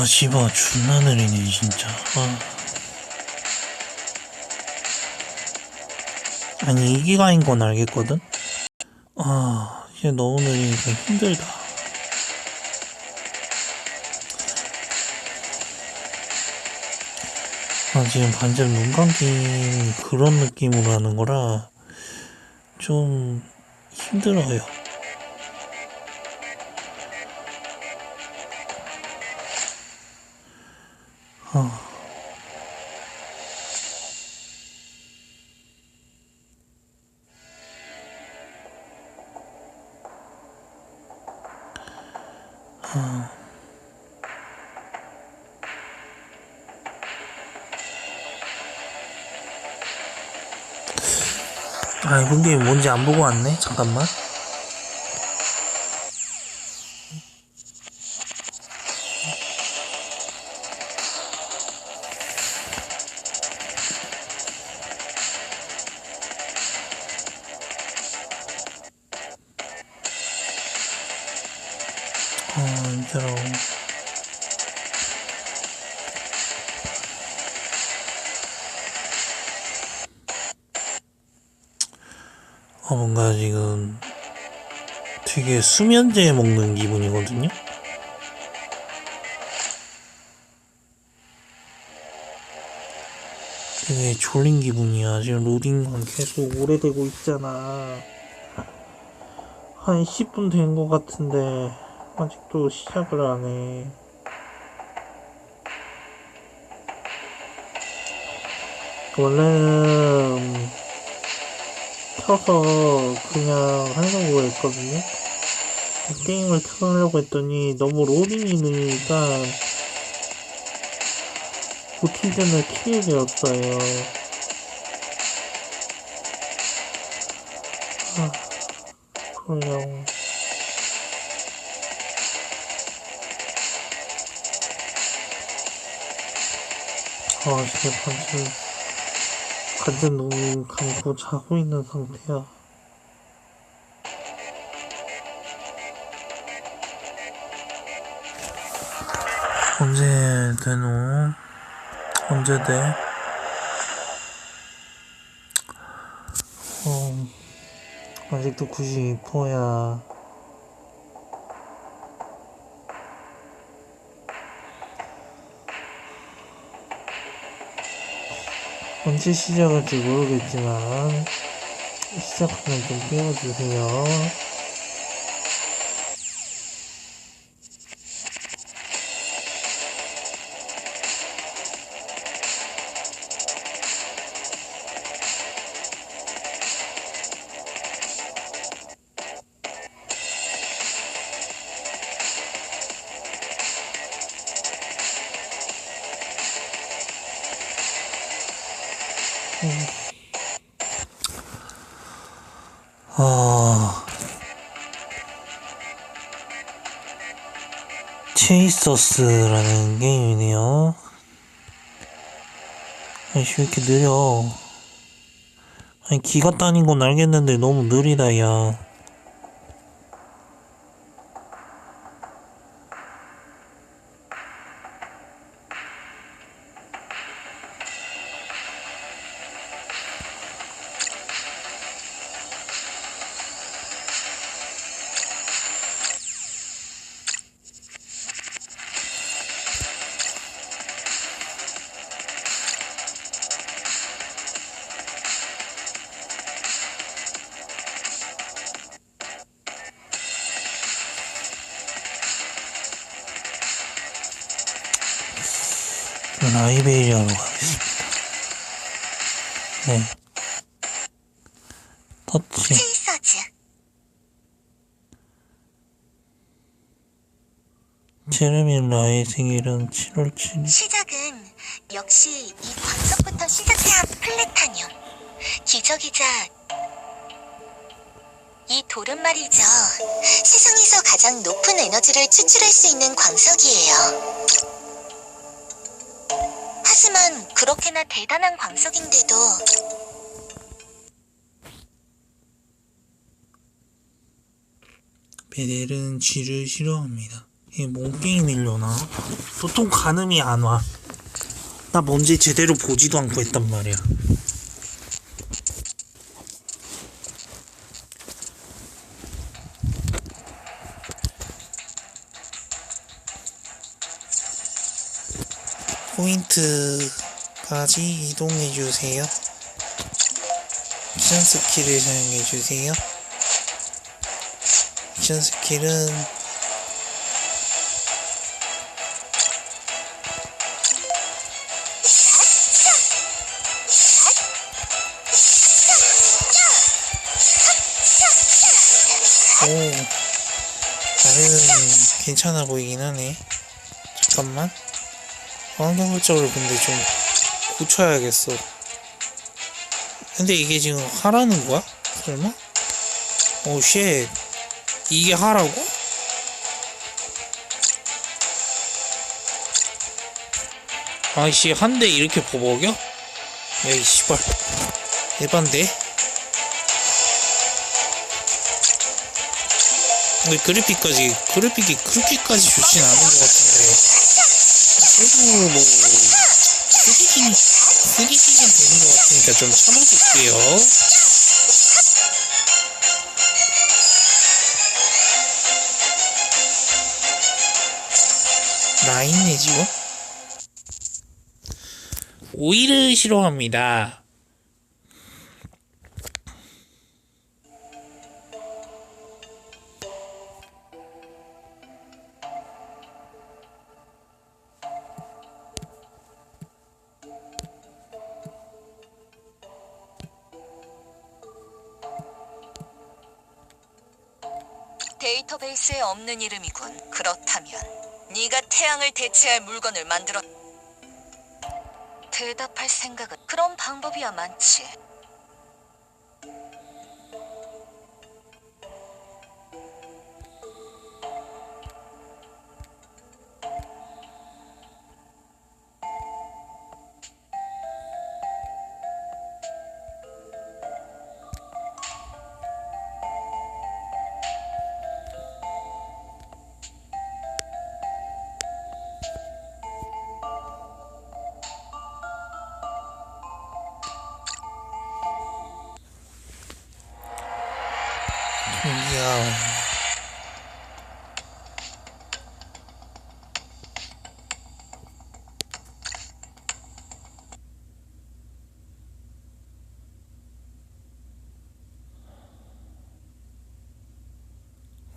아, 씨발, 존나 느리네, 진짜. 아. 아니, 이 기가인 건 알겠거든? 아, 이제 너무 느리니까 힘들다. 아, 지금 반전 눈 감긴 그런 느낌으로 하는 거라 좀 힘들어요. 아. 아, 근데 뭔지 안 보고 왔네? 잠깐만. 어, 뭔가 지금 되게 수면제 먹는 기분이거든요? 되게 졸린 기분이야. 지금 로딩만 계속 오래되고 있잖아. 한 10분 된 것 같은데, 아직도 시작을 안 해. 원래는 켜서 그냥 하려고 했거든요. 게임을 켜려고 했더니 너무 로딩이 느리니까 보티즌을 키게 되었어요. 아, 그러려고. 아, 진짜 반전, 반전 눈 감고 자고 있는 상태야. 언제 되노? 언제 돼? 어, 아직도 92%야. 언제 시작할지 모르겠지만, 시작하면 좀 깨워주세요. 체이서스라는 게임이네요. 아니, 왜 이렇게 느려? 아니, 기가 따닌 건 알겠는데 너무 느리다, 야. 저는 아이베리아로 가겠습니다. 네. 터치. 제레미 라의 생일은 7월 7일. 시작은 역시 이 광석부터 시작해야 플래타늄 기적이자 이 돌은 말이죠 세상에서 가장 높은 에너지를 추출할 수 있는 광석이에요 하지만 그렇게나 대단한 광석인데도 베델은 쥐를 싫어합니다. 이뭔 게임이려나? 보통 가늠이 안 와. 나 뭔지 제대로 보지도 않고 했단 말이야. 포인트까지 이동해 주세요. 미션 스킬을 사용해 주세요. 미션 스킬은 오, 나름 괜찮아 보이긴 하네. 잠깐만. 환경 설정을 근데 좀 고쳐야겠어. 근데 이게 지금 하라는 거야? 설마? 오, 쉣. 이게 하라고? 아이씨, 한 대 이렇게 버벅여? 야, 이 씨발. 에반데? 근데 그래픽까지, 그래픽이 그렇게까지 좋진 않은 것 같은데. 그래도 뭐, 3D긴, 3D긴 되는 것 같으니까 좀 참아볼게요. 라인 내지고? 오이를 싫어합니다. 데이터베이스에 없는 이름이군. 그렇다면 네가 태양을 대체할 물건을 만들었. 대답할 생각은 그런 방법이야 많지.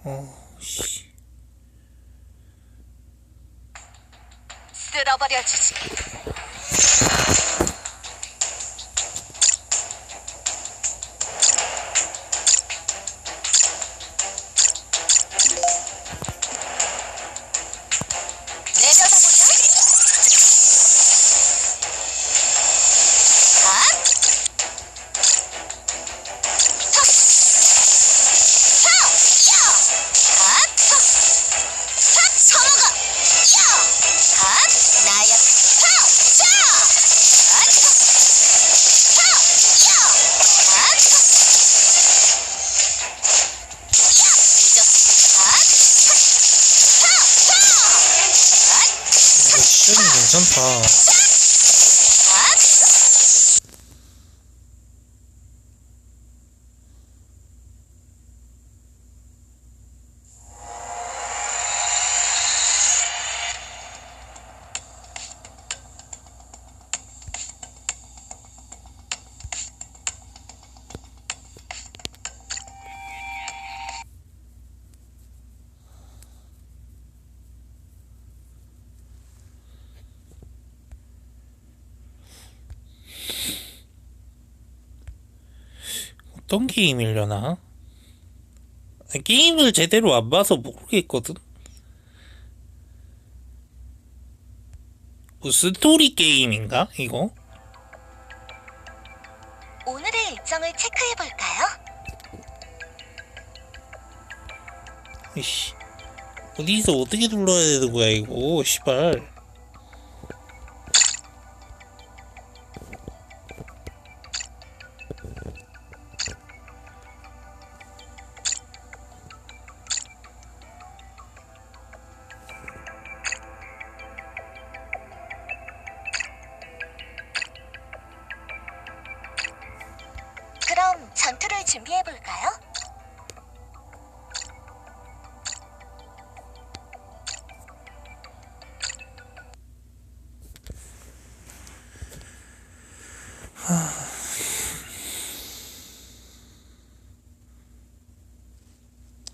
어, 씨. 쓸어버려 주지. 시절이 괜 어떤 게임이려나? 게임을 제대로 안 봐서 모르겠거든. 뭐 스토리 게임인가? 이거? 오늘의 일정을 체크해 볼까요? 이씨. 어디서 어떻게 눌러야 되는 거야, 이거. 씨발.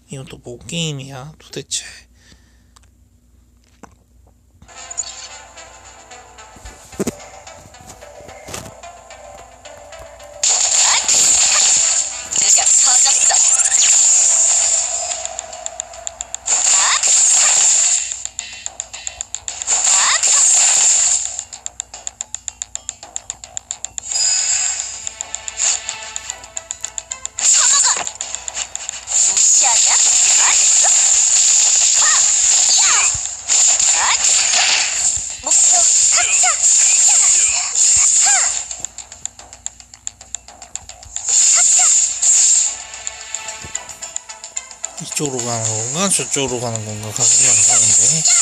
이건 또 뭐 게임이야 도대체 이쪽으로 가는 건가? 저쪽으로 가는 건가? 가슴이 안 가는데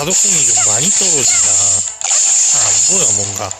가독성이 좀 많이 떨어진다 잘 안 보여 뭔가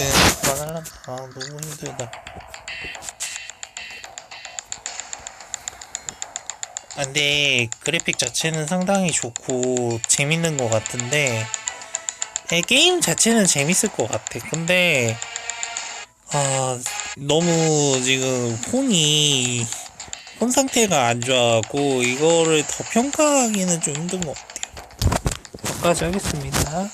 아 그냥 말하려나 아 너무 힘들다. 아, 근데 그래픽 자체는 상당히 좋고 재밌는 것 같은데 에, 게임 자체는 재밌을 것 같아. 근데 아 너무 지금 폰이 폰 상태가 안 좋아갖고 이거를 더 평가하기는 좀 힘든 것 같아요. 여기까지 하겠습니다